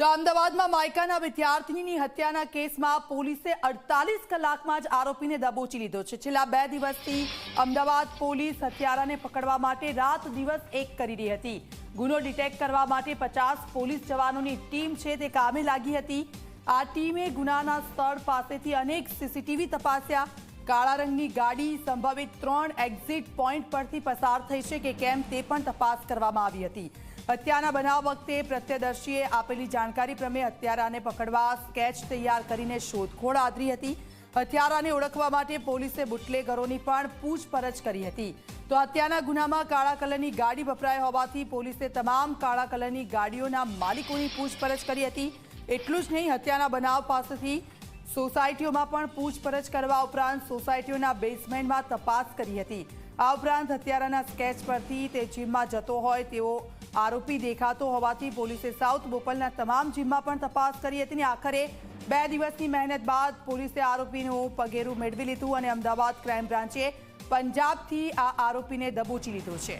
તો અમદાવાદમાં માયકાના વિદ્યાર્થીની હત્યાના કેસમાં પોલીસે અડતાલીસ કલાકમાં જ આરોપીને દબોચી લીધો છે. છેલ્લા બે દિવસથી અમદાવાદ પોલીસ હત્યારાને પકડવા માટે રાત દિવસ એક કરી રહી હતી. ગુનો ડિટેક્ટ કરવા માટે પચાસ પોલીસ જવાનોની ટીમ છે તે કામે લાગી હતી. આ ટીમે ગુનાના સ્થળ પાસેથી અનેક સીસીટીવી તપાસ્યા. કાળા રંગની ગાડી સંભવિત ત્રણ એક્ઝિટ પોઈન્ટ પરથી પસાર થઈ છે કે કેમ તે પણ તપાસ કરવામાં આવી હતી. હત્યાના બનાવ વખતે પ્રત્યદર્શીએ આપેલી જાણકારી પ્રમે હત્યારાને પકડવા સ્કેચ તૈયાર કરીને શોધખોળ આદરી હતી. હત્યારાને ઓળખવા માટે પોલીસે બુટલેગરોની પણ પૂછપરછ કરી હતી. તો હત્યાના ગુનામાં કાળા કલરની ગાડી વપરાઈ હોવાથી પોલીસે તમામ કાળા કલરની ગાડીઓના માલિકોની પૂછપરછ કરી હતી. એટલું જ નહીં, હત્યાના બનાવ પાસેથી સોસાયટીઓમાં પણ પૂછપરછ કરવા ઉપરાંત સોસાયટીઓના બેઝમેન્ટમાં તપાસ કરી હતી. આ ઉપરાંત હત્યારાના સ્કેચ પરથી તે જીમમાં જતો હોય તેવો આરોપી દેખાતો હોવાથી પોલીસે સાઉથ બોપલના તમામ જીમમાં પણ તપાસ કરી હતી અને આખરે બે દિવસની મહેનત બાદ પોલીસે આરોપીનું પગેરું મેળવી લીધું અને અમદાવાદ ક્રાઇમ બ્રાન્ચે પંજાબથી આ આરોપીને દબોચી લીધો છે.